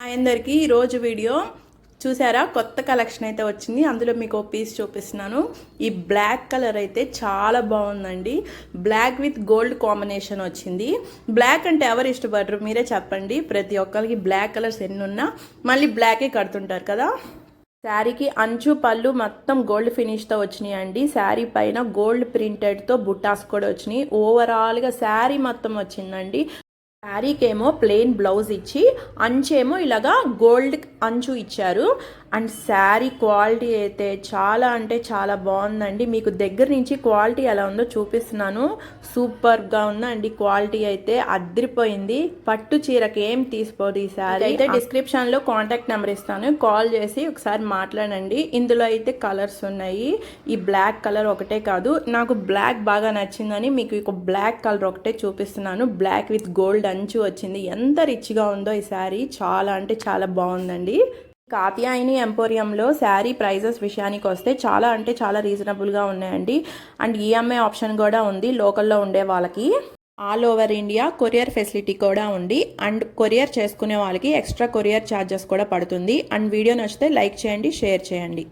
అందరికీ. ఈరోజు వీడియో చూసారా? కొత్త కలెక్షన్ అయితే వచ్చింది. అందులో మీకు ఒక పీస్ చూపిస్తున్నాను. ఈ బ్లాక్ కలర్ అయితే చాలా బాగుందండి. బ్లాక్ విత్ గోల్డ్ కాంబినేషన్ వచ్చింది. బ్లాక్ అంటే ఎవరు ఇష్టపడరు? మీరే చెప్పండి. ప్రతి ఒక్కరికి బ్లాక్ కలర్స్ ఎన్ని ఉన్నా మళ్ళీ బ్లాకే కడుతుంటారు కదా? శారీకి అంచు పళ్ళు మొత్తం గోల్డ్ ఫినిష్తో వచ్చినాయి అండి శారీ పైన గోల్డ్ ప్రింటెడ్తో బుట్టాస్ కూడా వచ్చినాయి. ఓవరాల్గా శారీ మొత్తం వచ్చిందండి. శారీకేమో ప్లెయిన్ బ్లౌజ్ ఇచ్చి అంచేమో ఇలాగా గోల్డ్ అంచు ఇచ్చారు. అండ్ శారీ క్వాలిటీ అయితే చాలా అంటే చాలా బాగుందండి. మీకు దగ్గర నుంచి క్వాలిటీ ఎలా ఉందో చూపిస్తున్నాను. సూపర్గా ఉందండి. క్వాలిటీ అయితే అదిరిపోయింది. పట్టు చీరకి ఏం తీసుకోదు ఈ శారీ. అయితే డిస్క్రిప్షన్లో కాంటాక్ట్ నెంబర్ ఇస్తాను. కాల్ చేసి ఒకసారి మాట్లాడండి. ఇందులో అయితే కలర్స్ ఉన్నాయి. ఈ బ్లాక్ కలర్ ఒకటే కాదు. నాకు బ్లాక్ బాగా నచ్చిందని మీకు బ్లాక్ కలర్ ఒకటే చూపిస్తున్నాను. బ్లాక్ విత్ గోల్డ్ కంచు వచ్చింది. ఎంత రిచ్గా ఉందో ఈ శారీ. చాలా అంటే చాలా బాగుందండి. కాత్యాయని ఎంపోరియంలో శారీ ప్రైజెస్ విషయానికి వస్తే చాలా అంటే చాలా రీజనబుల్గా ఉన్నాయండి. అండ్ ఈఎంఐ ఆప్షన్ కూడా ఉంది లోకల్లో ఉండే వాళ్ళకి. All over India courier facility కూడా ఉంది. అండ్ కొరియర్ చేసుకునే వాళ్ళకి ఎక్స్ట్రా కొరియర్ ఛార్జెస్ కూడా పడుతుంది. అండ్ వీడియో నచ్చితే లైక్ చేయండి షేర్ చేయండి.